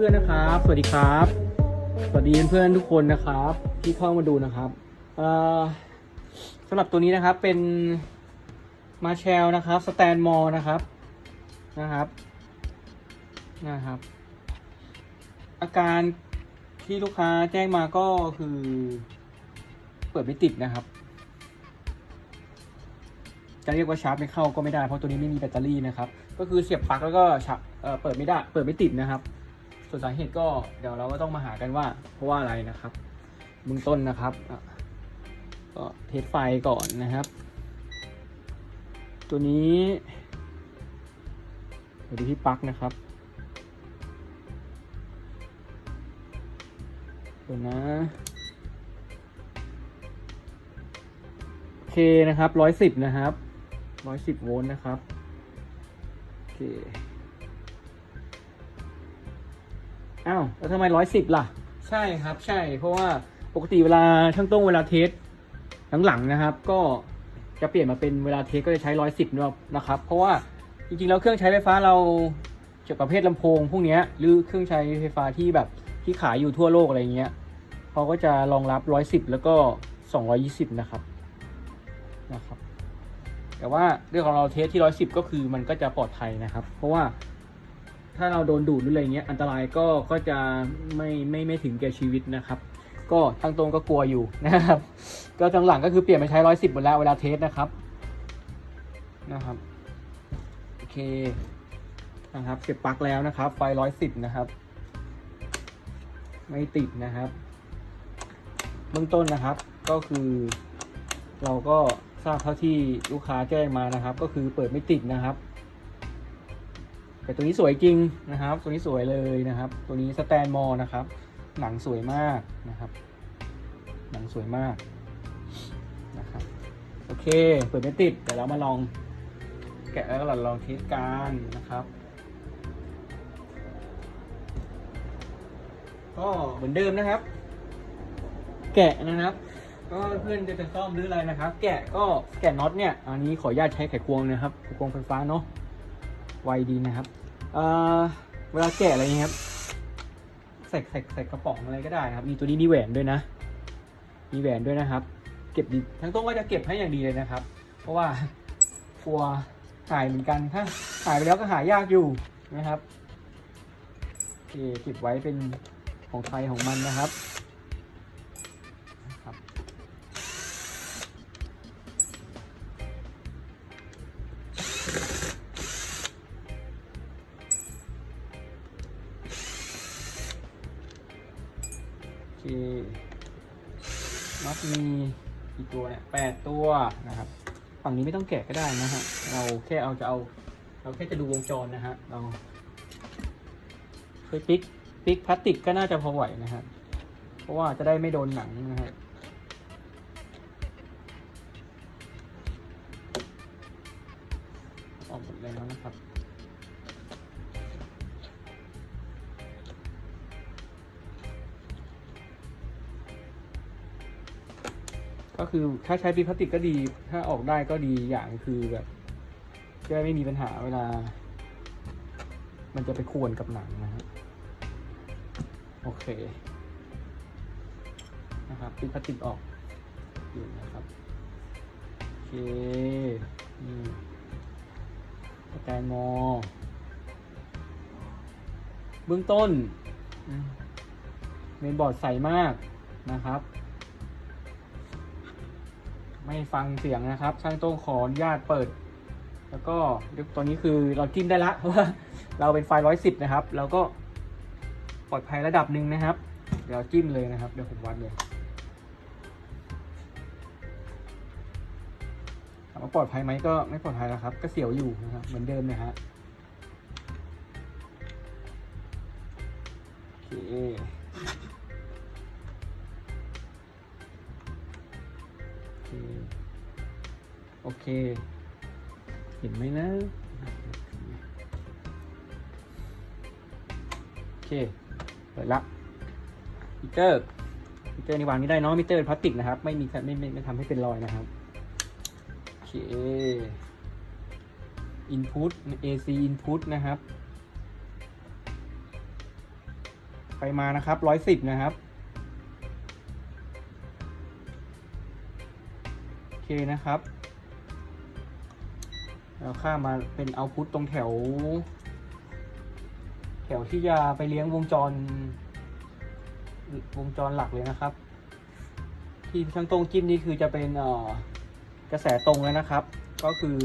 เพื่อนๆนะครับ สวัสดีครับ สวัสดีเพื่อนๆทุกคนนะครับ ที่เข้ามาดูนะครับเอ่อสำหรับตัวนี้นะครับเป็นมาแชลนะครับสแตนมอลนะครับนะครับนะครับ อาการที่ลูกค้าแจ้งมาก็คือเปิดไม่ติดนะครับจะเรียกว่าชาร์จไม่เข้าก็ไม่ได้เพราะตัวนี้ไม่มีแบตเตอรี่นะครับ ก็คือเสียบปลั๊กแล้วก็ชาร์จเอ่อเปิดไม่ได้ เปิดไม่ติดนะครับ ส่วนสาเหตุก็เดี๋ยวเราก็ต้องมาหากันว่า เพราะว่าอะไรนะครับเบื้องต้นนะครับก็เทสไฟก่อนนะครับ ตัวนี้เดี๋ยวดูที่ปลั๊กนะครับเดี๋ยวนะโอเคนะครับร้อยสิบนะครับร้อยสิบโวลต์นะครับโอเค อ้าวแล้วทำไมร้อยสิบล่ะ ใช่ครับใช่ เพราะว่าปกติเวลาช่างต้งเวลาเทสหลังๆนะครับ ก็จะเปลี่ยนมาเป็นเวลาเทสก็จะใช้ร้อยสิบนะครับ เพราะว่าจริงๆแล้วเครื่องใช้ไฟฟ้าเราเกี่ยวกับประเภทลำโพง พวกนี้หรือเครื่องใช้ไฟฟ้าที่แบบที่ขายอยู่ทั่วโลกอะไรเงี้ยเขาก็จะรองรับร้อยสิบแล้วก็สองร้อยี่สิบนะครับนะครับ แต่ว่าเรื่องของเราเทสที่ร้อยสิบก็คือมันก็จะปลอดภัยนะครับ เพราะว่า ถ้าเราโดนดูดหรืออะไรเงี้ยอันตรายก็ก็จะไม่ไม่ไม่ถึงแก่ชีวิตนะครับ ก็ทั้งตรงก็กลัวอยู่นะครับ ก็จังหลังก็คือเปลี่ยนไปใช้ร้อยสิบหมดแล้วเวลาเทสนะครับนะครับโอเคนะครับเก็บปลั๊กแล้วนะครับไฟร้อยสิบนะครับ ไม่ติดนะครับเบื้องต้นนะครับก็คือ เราก็ทราบเท่าที่ลูกค้าแจ้งมานะครับ ก็คือเปิดไม่ติดนะครับ แต่ตัวนี้สวยจริงนะครับ ตัวนี้สวยเลยนะครับ ตัวนี้สแตนมอลนะครับ หนังสวยมากนะครับ หนังสวยมากนะครับ โอเค เปิดไม่ติดเดี๋ยวเรามาลอง แกะแล้วก็ลองเทสกันนะครับ ก็เหมือนเดิมนะครับ แกะนะครับ ก็เพื่อนจะจะซ่อมหรืออะไรนะครับ แกะก็แกะน็อตเนี่ย อันนี้ขออนุญาตใช้ไขควงนะครับ ไขควงไฟฟ้าเนาะ ไวดีนะครับเเวลาแกะอะไรเงี้ยครับใส่ใส่ใส่กระป๋องอะไรก็ได้นะครับ มีตัวนี้มีแหวนด้วยนะ มีแหวนด้วยนะครับ เก็บดีทั้งต้นก็จะเก็บให้อย่างดีเลยนะครับ เพราะว่ากลัวหายเหมือนกันถ้าหายไปแล้วก็หายากอยู่นะครับโอเคเก็บไว้เป็นของใครของมันนะครับ น็อตมีกี่ตัวเนี่ยแปดตัวนะครับ ฝั่งนี้ไม่ต้องแกะก็ได้นะฮะ เราแค่เอาจะเอา เราแค่จะดูวงจรนะฮะ เราเคยปิกปิกพลาสติกก็น่าจะพอไหวนะฮะเพราะว่าจะได้ไม่โดนหนังนะฮะอ ก็คือถ้าใช้ปิกพลาสติกก็ดี ถ้าออกได้ก็ดีอย่างคือแบบจะไม่มีปัญหาเวลา มันจะไปควรกับหนังนะฮะโอเคนะครับปิกพลาสติกออกอยู่นะครับโอเคนี่สแตนมอเบื้องต้นเมนบอร์ดใสมากนะครับ ไม่ฟังเสียงนะครับ ช่างโต้งขออนุญาตเปิด แล้วก็ตอนนี้คือเราจิ้มได้ละเพราะว่าเราเป็นไฟร้อยสิบนะครับ เราก็ปลอดภัยระดับหนึ่งนะครับ เดี๋ยวจิ้มเลยนะครับ เดี๋ยวผมวัดเลยถามว่าปลอดภัยไหมก็ไม่ปลอดภัยแล้วครับ ก็เสียวอยู่นะครับ เหมือนเดิมเลยฮะโอเค เค โอเค เห็นไหมนะ โอเค เปิดละมิเตอร์มิเตอร์นี่วางนี้ได้เนาะมิเตอร์พลาสติกนะครับ ไม่มีไม่ไม่ไม่ทำให้เป็นรอยนะครับ โอเค input AC input นะครับ ไปมานะครับร้อยสิบนะครับ เคนะครับแล้วข้ามมาเป็นเอาพุทตรงแถว แถวที่จะไปเลี้ยงวงจร วงจรหลักเลยนะครับ ที่ช่างตรงจิ้มนี่คือจะเป็นกระแสตรงแล้วนะครับ ก็คือ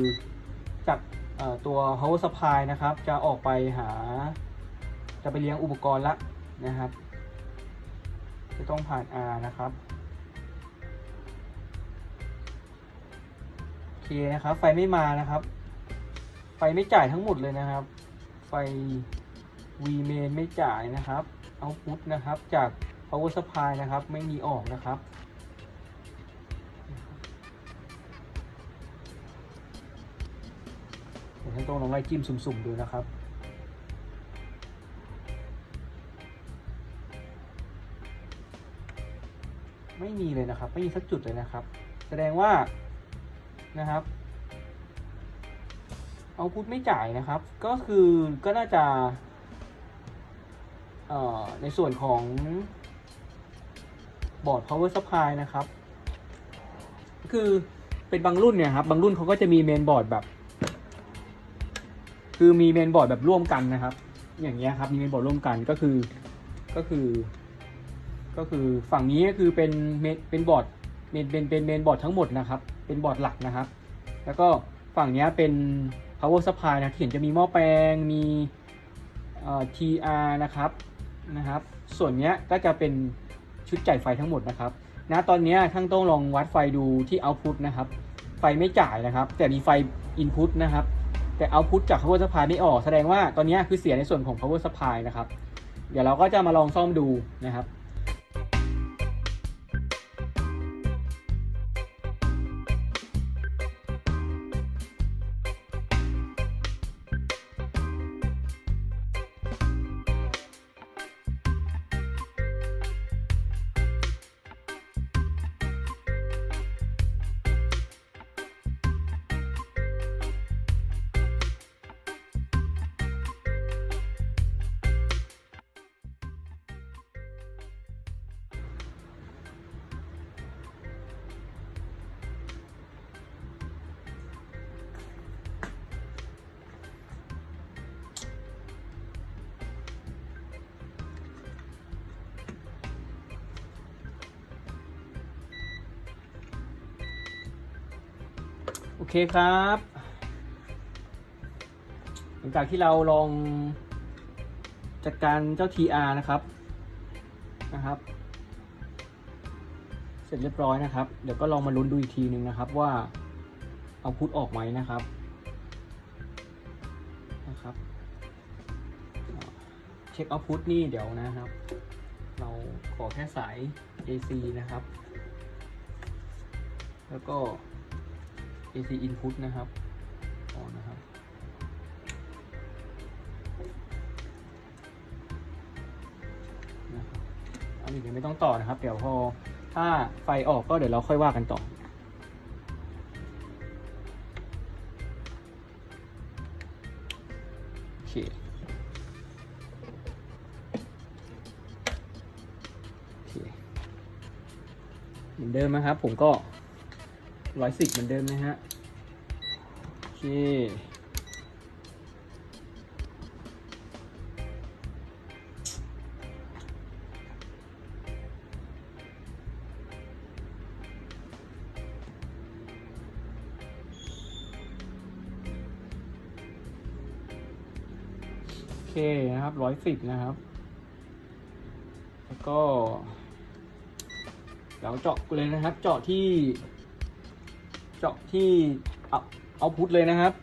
จากตัว power supply นะครับ จะออกไปหา จะไปเลี้ยงอุปกรณ์ละนะครับ จะต้องผ่าน R นะครับ นะครับ ไฟไม่มานะครับ ไฟไม่จ่ายทั้งหมดเลยนะครับ ไฟ V main ไม่จ่ายนะครับ output นะครับจาก power supply นะครับ ไม่มีออกนะครับเดี๋ยวท่านต้องลองไล่จิ้มสุ่มๆดูนะครับไม่มีเลยนะครับ ไม่มีสักจุดเลยนะครับ แสดงว่า นะครับ เอาพุทไม่จ่ายนะครับ ก็คือก็น่าจะในส่วนของบอร์ด power supply นะครับ คือเป็นบางรุ่นเนี่ยครับ บางรุ่นเขาก็จะมีเมนบอร์ดแบบ คือมีเมนบอร์ดแบบร่วมกันนะครับ อย่างเงี้ยครับ มีเมนบอร์ดร่วมกันก็คือ ก็คือ ก็คือฝั่งนี้ก็คือเป็นเมนเป็นบอร์ดเมนเป็นเป็นเมนบอร์ดทั้งหมดนะครับ เป็นบอร์ดหลักนะครับ แล้วก็ฝั่งนี้เป็น power supply นะเห็นจะมีหม้อแปลง มี TR นะครับ นะครับ ส่วนนี้ก็จะเป็นชุดจ่ายไฟทั้งหมดนะครับนะตอนนี้ยช่างต้องลองวัดไฟดูที่ output นะครับ ไฟไม่จ่ายนะครับ แต่มีไฟ input นะครับ แต่ output จาก power supply ไม่ออก แสดงว่าตอนนี้คือเสียในส่วนของ power supply นะครับ เดี๋ยวเราก็จะมาลองซ่อมดูนะครับ เคครับ หลังจากที่เราลองจัดการเจ้า TR นะครับนะครับ เสร็จเรียบร้อยนะครับ เดี๋ยวก็ลองมาลุ้นดูอีกทีหนึ่งนะครับว่าเอาพุทออกไหมนะครับนะครับเช็คเอาพุทนี่เดี๋ยวนะครับ เราขอแค่สาย AC นะครับ แล้วก็ AC input นะครับอ๋อนะครับนะครับ อันนี้เดี๋ยวไม่ต้องต่อนะครับ เดี๋ยวพอถ้าไฟออกก็เดี๋ยวเราค่อยว่ากันต่อโอเคโอเคเหมือนเดิมนะครับผมก็ ร้อยสิบเหมือนเดิมนะฮะ โอเค โอเคนะครับร้อยสิบนะครับ แล้วก็เดี๋ยวเจาะเลยนะครับ เจาะที่ เจาะที่เอาเอาพุทเลยนะครับ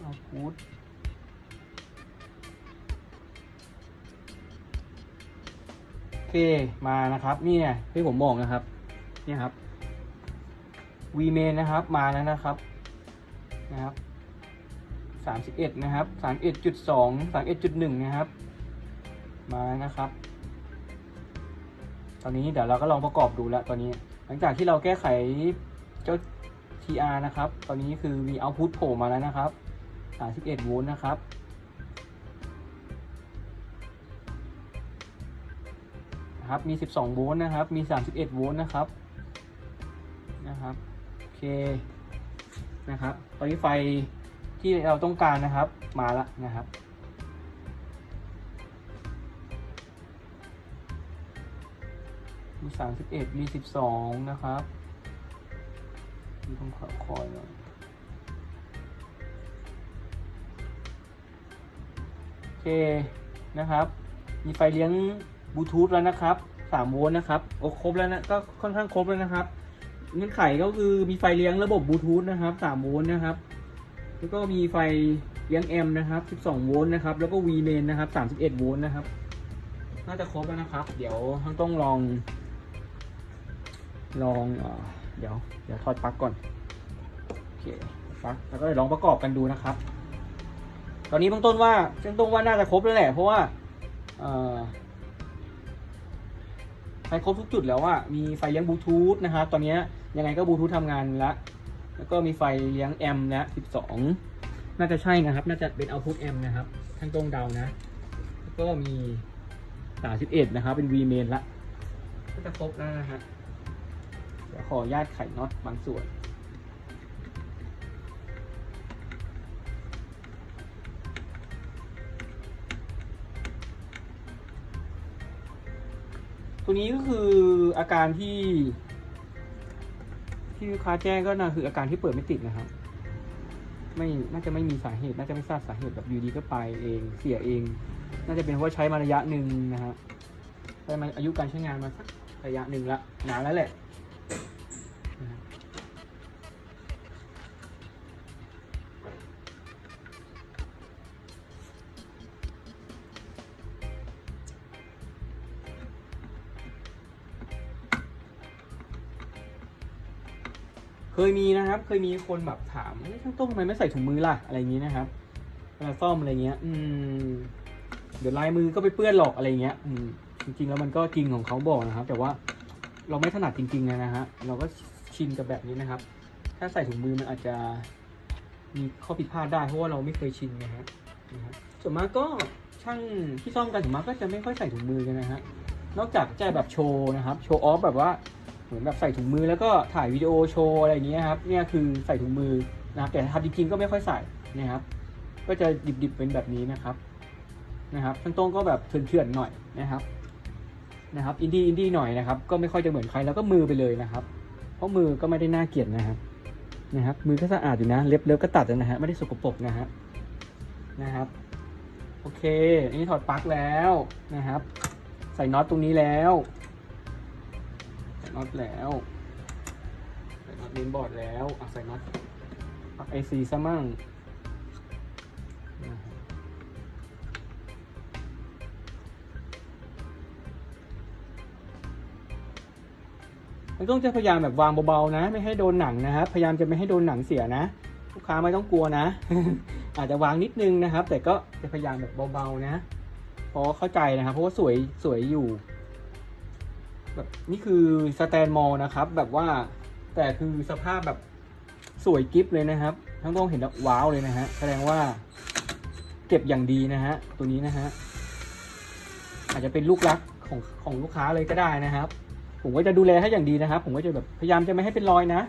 เอาพุทโอเคมานะครับนี่เนี่ยที่ผมบอกนะครับเนี่ยครับ V main นะครับมาแล้วนะครับนะครับสามสิบเอ็ดนะครับสามเอ็ดจุดสองสามเอ็ดจุดหนึ่งนะครับ มานะครับ ตอนนี้เดี๋ยวเราก็ลองประกอบดูแล้วตอนนี้ หลังจากที่เราแก้ไขเจ้า TR นะครับ ตอนนี้คือมี output โผล่มาแล้วนะครับ 31 โวลต์นะครับ ครับ มี 12 โวลต์นะครับ มี 31 โวลต์นะครับ นะครับ โอเค นะครับ ตอนนี้ไฟที่เราต้องการนะครับ มาละนะครับ มี31มี12นะครับมีต้องขอคอยหน่อยโอเคนะครับ มีไฟเลี้ยงบลูทูธแล้วนะครับ3โวลต์นะครับโอ้ครบแล้วนะก็ค่อนข้างครบแล้วนะครับเงื่อนไขก็คือมีไฟเลี้ยงระบบบลูทูธนะครับ3โวลต์นะครับ แล้วก็มีไฟเลี้ยงแอมป์นะครับ 12 โวลต์นะครับ แล้วก็ V main นะครับ 31 โวลต์นะครับ น่าจะครบแล้วนะครับ เดี๋ยวทั้งต้องลอง ลองเอเดี๋ยวเดี๋ยวถอดปลั๊กก่อนโอเคปลั๊กแล้วก็เดี๋ยวลองประกอบกันดูนะครับ ตอนนี้เบื้องต้นว่าเบื้องต้นว่าน่าจะครบแล้วแหละเพราะว่าไฟครบทุกจุดแล้วว่ามีไฟเลี้ยงบลูทูธนะครับตอนนี้ยังไงก็บลูทูธทำงานแล้วแล้วก็มีไฟเลี้ยงแอมป์นะ12 น่าจะใช่นะครับ น่าจะเป็นเอาพุทแอมป์นะครับทั้งตรงเดานะ แล้วก็มี 31 นะครับ เป็น V main ละ ก็จะครบแล้วนะฮะ เดี๋ยวขอญาตไขน็อตบางส่วน ตัวนี้ก็คืออาการที่ ที่ลูกค้าแจ้งก็น่าคืออาการที่เปิดไม่ติดนะครับ ไม่น่าจะไม่มีสาเหตุ น่าจะไม่ทราบสาเหตุแบบอยู่ดีก็ไปเองเสียเอง น่าจะเป็นเพราะใช้มาระยะหนึ่งนะฮะใช้มาอายุการใช้งานมาสักระยะหนึ่งละนานแล้วแหละ เคยมีนะครับ เคยมีคนแบบถามเฮ้ยช่างต้งทำไมไม่ใส่ถุงมือล่ะอะไรอย่างนี้นะครับเวลาซ่อมอะไรเงี้ย อืม เดี๋ยวลายมือก็ไปเปื้อนหรอกอะไรเงี้ย อืม จริงๆแล้วมันก็จริงของเขาบอกนะครับ แต่ว่าเราไม่ถนัดจริงๆนะฮะ เราก็ชินกับแบบนี้นะครับ ถ้าใส่ถุงมือมันอาจจะมีข้อผิดพลาดได้เพราะว่าเราไม่เคยชินนะฮะนะฮะส่วนมากก็ช่างที่ซ่อมกันส่วนมากก็จะไม่ค่อยใส่ถุงมือกันนะฮะ นอกจากจะแบบโชว์นะครับ โชว์ออฟแบบว่า เหมือนแบบใส่ถุงมือแล้วก็ถ่ายวิดีโอโชว์อะไรอย่างเงี้ยครับเนี่ยคือใส่ถุงมือนะครับแต่ทำจริงๆก็ไม่ค่อยใส่นะครับ ก็จะดิบๆเป็นแบบนี้นะครับนะครับช่างโต้งก็แบบเถื่อนๆหน่อยนะครับนะครับอินดี้อินดี้หน่อยนะครับ ก็ไม่ค่อยจะเหมือนใครแล้วก็มือไปเลยนะครับ เพราะมือก็ไม่ได้น่าเกลียดนะครับนะครับ มือก็สะอาดอยู่นะเล็บเล็บก็ตัดนะฮะไม่ได้สกปรกนะฮะนะครับ โอเค อันนี้ถอดปลั๊กแล้วนะครับ ใส่น็อตตรงนี้แล้ว น็อตแล้ว ใส่น็อตเมนบอร์ดแล้วอะใส่น็อตปักไอซีซะมั่งนะฮะมันต้องจะพยายามแบบวางเบาๆนะ ไม่ให้โดนหนังนะครับ พยายามจะไม่ให้โดนหนังเสียนะ ลูกค้าไม่ต้องกลัวนะ อาจจะวางนิดนึงนะครับ แต่ก็จะพยายามแบบเบาๆนะพราะเข้าใจนะครับ เพราะว่าสวยสวยอยู่ แบบนี่คือสแตนมอลนะครับ แบบว่าแต่คือสภาพแบบสวยกิฟเลยนะครับ ทั้งต้องเห็นแล้วว้าวเลยนะฮะแสดงว่าเก็บอย่างดีนะฮะตัวนี้นะฮะอาจจะเป็นลูกรักของของลูกค้าเลยก็ได้นะครับ ผมก็จะดูแลให้อย่างดีนะครับ ผมก็จะแบบพยายามจะไม่ให้เป็นรอยนะ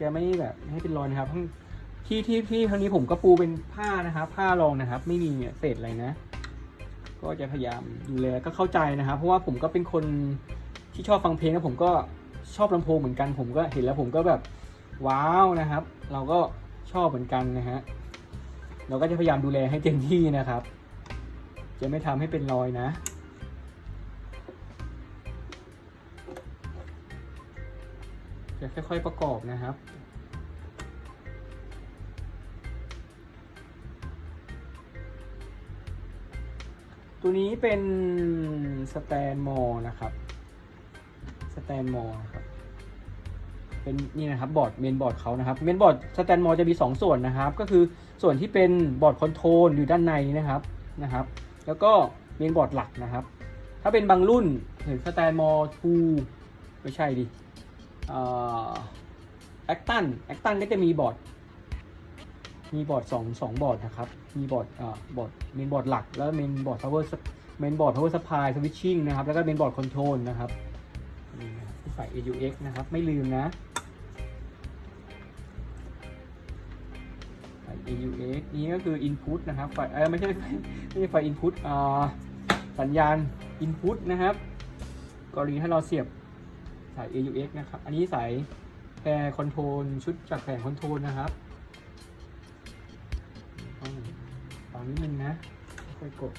จะไม่แบบไม่ให้เป็นรอยนะครับที่ที่ที่ทางนี้ผมก็ปูเป็นผ้านะครับ ผ้ารองนะครับ ไม่มีเศษอะไรนะ ก็จะพยายามดูแลก็เข้าใจนะครับ เพราะว่าผมก็เป็นคน ที่ชอบฟังเพลงแล้วผมก็ชอบลำโพงเหมือนกันผมก็เห็นแล้วผมก็แบบว้าวนะครับ เราก็ชอบเหมือนกันนะฮะเราก็จะพยายามดูแลให้เต็มที่นะครับ จะไม่ทำให้เป็นรอยนะ จะค่อยๆประกอบนะครับตัวนี้เป็นสแตนมอลนะครับ สแตนมอลนะครับเป็นนี่นะครับบอร์ดเมนบอร์ดเขานะครับเมนบอร์ดสแตนมอลจะมี 2 ส่วนนะครับ ก็คือส่วนที่เป็นบอร์ดคอนโทรลอยู่ด้านในนะครับนะครับ แล้วก็เมนบอร์ดหลักนะครับ ถ้าเป็นบางรุ่นเห็นสแตนมอลทูไม่ใช่ดิแอคตันแอคตันก็จะมีบอร์ดมีบอร์ดสองสองบอร์ดนะครับ มีบอร์ดอ่าบอร์ดเมนบอร์ดหลัก แล้วเมนบอร์ดพาวเวอร์เมนบอร์ด power supply switching นะครับ แล้วก็เมนบอร์ด control นะครับ ใส่ AUX นะครับ ไม่ลืมนะ ใส่ AUX นี้ก็คือ input นะครับ ไฟ เออไม่ใช่ไม่ใช่ไฟ input อ่า สัญญาณ input นะครับ กรณีถ้าเราเสียบสาย AUX นะครับ อันนี้สายแพรคอนโทรลชุดจากแผงคอนโทรลนะครับต้องฟังนิดนึงนะ ค่อยกด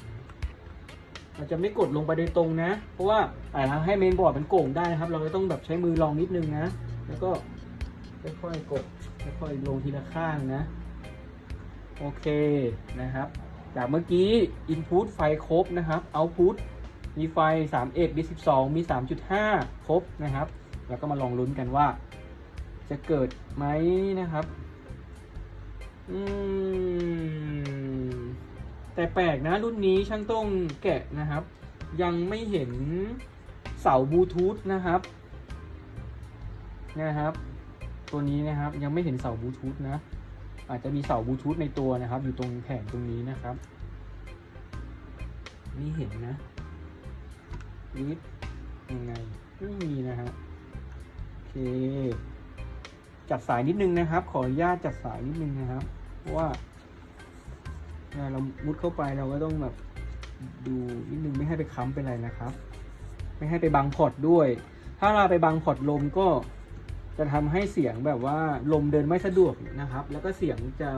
เราจะไม่กดลงไปโดยตรงนะ เพราะว่าอาจจะให้เมนบอร์ดมันโก่งได้นะครับ เราจะต้องแบบใช้มือลองนิดนึงนะ แล้วก็ค่อยๆกดค่อยๆลงทีละข้างนะ โอเคนะครับ จากเมื่อกี้ Input ไฟครบนะครับ Output มีไฟ 31 b 12 มี 3.5 ครบนะครับ แล้วก็มาลองลุ้นกันว่า จะเกิดไหมนะครับ อืม แต่แปลกนะรุ่นนี้ช่างต้องแกะนะครับ ยังไม่เห็นเสาบลูทูธนะครับนะครับ ตัวนี้นะครับยังไม่เห็นเสาบลูทูธนะ อาจจะมีเสาบลูทูธในตัวนะครับ อยู่ตรงแผงตรงนี้นะครับนี่เห็นนะนิดยังไงไม่มีนะฮะโอเค จัดสายนิดนึงนะครับ ขออนุญาตจัดสายนิดนึงนะครับ เพราะว่า เรามุดเข้าไปเราก็ต้องแบบดูนิดนึงไม่ให้ไปค้ำเป็นไรนะครับ ไม่ให้ไปบังพอร์ตด้วย ถ้าเราไปบังพอร์ตลมก็จะทำให้เสียงแบบว่าลมเดินไม่สะดวกนะครับ แล้วก็เสียงจะ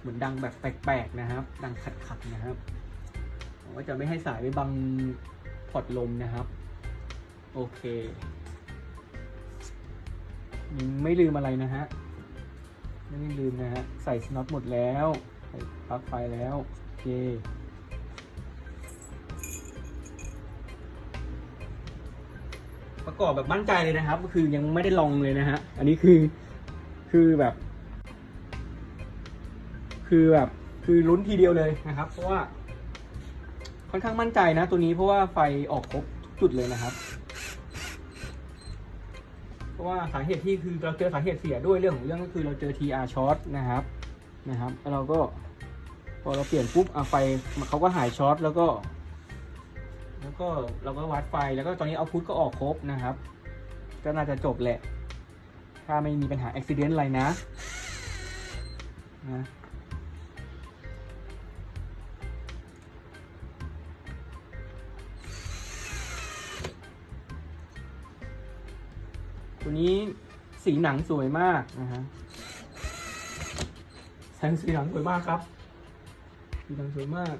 เหมือนดังแบบแปลกๆนะครับ ดังขัดๆนะครับผมก็จะไม่ให้สายไปบังพอร์ตลมนะครับ โอเคไม่ลืมอะไรนะฮะไม่ลืมนะฮะใส่สน็อตหมดแล้ว ใส่ปลั๊กไฟแล้วโอเคประกอบแบบมั่นใจเลยนะครับ ก็คือยังไม่ได้ลองเลยนะฮะ อันนี้คือคือแบบ คือแบบคือลุ้นทีเดียวเลยนะครับ เพราะว่า ค่อนข้างมั่นใจนะ ตัวนี้เพราะว่าไฟออกครบทุกจุดเลยนะครับ เพราะว่าสาเหตุที่คือเราเจอสาเหตุเสียด้วยเรื่องของเรื่องก็คือเราเจอ TR short นะครับ นะครับ แล้วเราก็พอเราเปลี่ยนปุ๊บอะไฟเขาก็หายช็อตแล้วก็ แล้วก็เราก็วัดไฟแล้วก็ตอนนี้เอาพุทก็ออกครบนะครับ ก็น่าจะจบแหละ ถ้าไม่มีปัญหาอุบิเหตุอะไรนะนะตัวนี้สีหนังสวยมากนะฮะ แสงสีหลังสวยมากครับสีหนังสวยมาก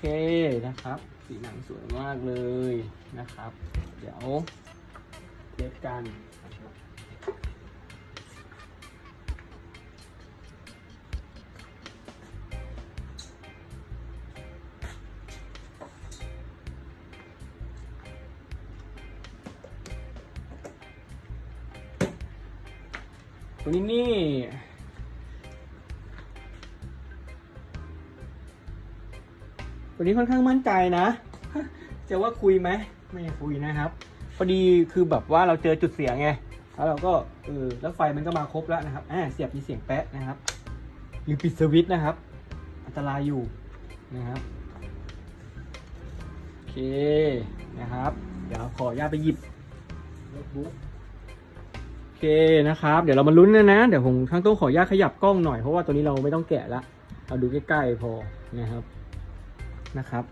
เคนะครับ สีหนังสวยมากเลยนะครับ เดี๋ยวเทสกันตัวนี้นี่ วันนี้ค่อนข้างมั่นใจนะ จะว่าคุยไหมไม่คุยนะครับ พอดีคือแบบว่าเราเจอจุดเสียงไง แล้วเราก็เออแล้วไฟมันก็มาครบแล้วนะครับอ่าเสียบมีเสียงแป๊ะนะครับหรือปิดสวิตช์นะครับ อันตรายอยู่นะครับโอเคนะครับ เดี๋ยวขออนุญาตไปหยิบโน้ตบุ๊กโอเคนะครับ เดี๋ยวเรามาลุ้นนะนะ เดี๋ยวผมทั้งต้องขออนุญาตขยับกล้องหน่อยเพราะว่าตัวนี้เราไม่ต้องแกะละ เราดูใกล้ๆพอนะครับ นะครับ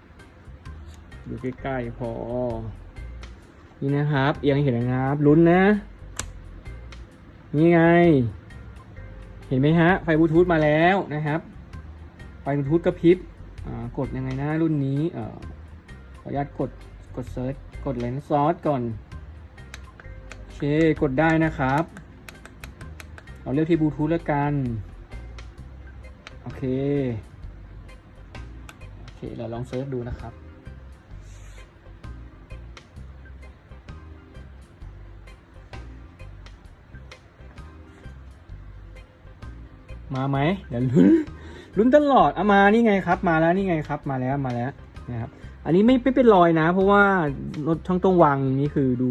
ดูใกล้ๆพอ นี่นะครับ เอียงเห็นนะครับ ลุ้นนะ นี่ไง เห็นไหมฮะ ไฟบลูทูธมาแล้วนะครับ ไฟบลูทูธกระพริบกดยังไงนะรุ่นนี้อขออนุญาตกดกดเซิร์ชกดเลนซอสก่อนโอเคกดได้นะครับเราเลือกที่บลูทูธแล้วกัน โอเค เดี๋ยวลองเซิร์ชดูนะครับ มาไหมเดี๋ยวลุ้นลุ้นตลอดเอามานี่ไงครับ มาแล้วนี่ไงครับ มาแล้วมาแล้วนะครับ อันนี้ไม่ไม่เป็นรอยนะ เพราะว่ารถช่างต้องวางนี่คือดู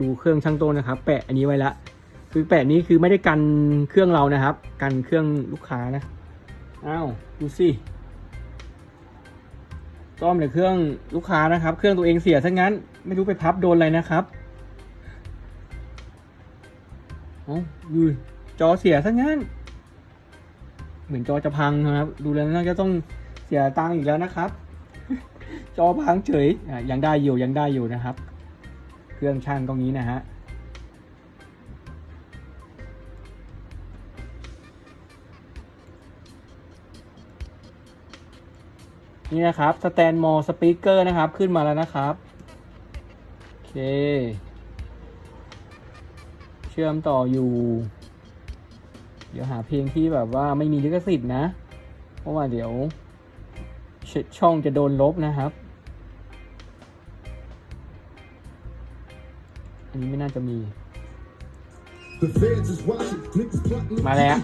ดูเครื่องช่างต้นนะครับ แปะอันนี้ไว้ละคือแปะนี้คือไม่ได้กันเครื่องเรานะครับ กันเครื่องลูกค้านะอ้าวดูสิ ซ่อมแต่เครื่องลูกค้านะครับ เครื่องตัวเองเสียซะงั้น ไม่รู้ไปพับโดนอะไรนะครับเอ๋อดูจอเสียซะงั้น เหมือนจอจะพังนะครับ ดูแล้วน่าจะต้องเสียตังค์อีกแล้วนะครับ จอพังเฉยอะยังได้อยู่ยังได้อยู่นะครับ เครื่องช่างตรงนี้นะฮะ นี่นะครับสแตนมอลสปีกเกอร์นะครับ ขึ้นมาแล้วนะครับ โอเค เชื่อมต่ออยู่ เดี๋ยวหาเพลงที่แบบว่าไม่มีลิขสิทธิ์นะ เพราะว่าเดี๋ยวชช่องจะโดนลบนะครับ อันนี้ไม่น่าจะมี มาแล้ว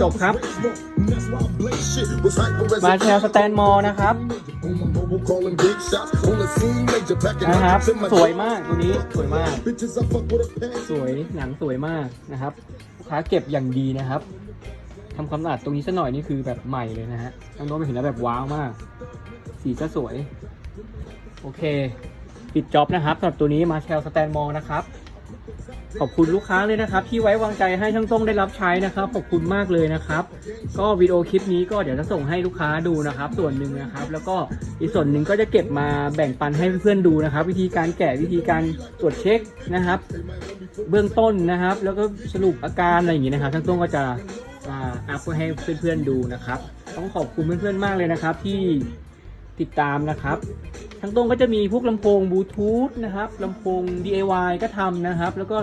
จบครับ มาแชร์สแตนมอลนะครับ นะครับ สวยมากตัวนี้สวยมาก สวยหนังสวยมากนะครับลูกค้าเก็บอย่างดีนะครับทำความสะอาดตรงนี้สักหน่อยนี่คือแบบใหม่เลยนะฮะทางโน้นไปเห็นแล้วแบบว้าวมาก สีก็สวย โอเค ปิดจ็อบนะครับสำหรับตัวนี้มาแชลสแตนมอลนะครับ ขอบคุณลูกค้าเลยนะครับ ที่ไว้วางใจให้ช่างต้งได้รับใช้นะครับ ขอบคุณมากเลยนะครับ ก็วิดีโอคลิปนี้ก็เดี๋ยวจะส่งให้ลูกค้าดูนะครับ ส่วนหนึ่งนะครับ แล้วก็อีกส่วนหนึ่งก็จะเก็บมาแบ่งปันให้เพื่อนๆดูนะครับ วิธีการแกะวิธีการตรวจเช็คนะครับ เบื้องต้นนะครับ แล้วก็สรุปอาการอะไรอย่างนี้นะครับช่างต้งก็จะอ่าอัพไว้ให้เพื่อนๆดูนะครับ ต้องขอบคุณเพื่อนๆมากเลยนะครับที่ติดตามนะครับ ทางตรงก็จะมีพวกลำโพงบลูทูธนะครับลำโพง DIY ก็ทำนะครับ แล้วก็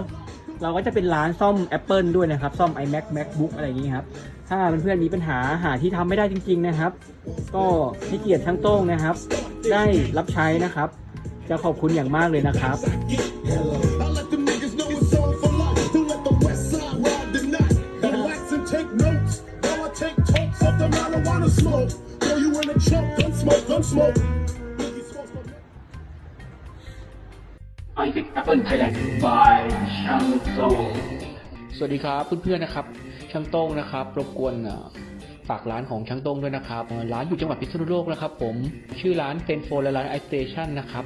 เราก็จะเป็นร้านซ่อม Apple ด้วยนะครับ ซ่อม iMac MacBook อะไรอย่างนี้ครับ ถ้าเพื่อนๆมีปัญหาหาที่ทำไม่ได้จริง ๆนะครับ ก็ให้เกียรติช่างโต้งนะครับ ได้รับใช้นะครับ จะขอบคุณอย่างมากเลยนะครับ Smoke, Throw you in a choke, gun smoke, gun smoke. ไอฟิกแอปเปิลไทยแลนด์บายช่างโต้งสวัสดีครับเพื่อนๆนะครับ ช่างโต้งนะครับ รบกวนฝากร้านของช่างโต้งด้วยนะครับ ร้านอยู่จังหวัดพิษณุโลกนะครับ ผม ชื่อร้านเฟนโฟและร้านไอสเตชันนะครับ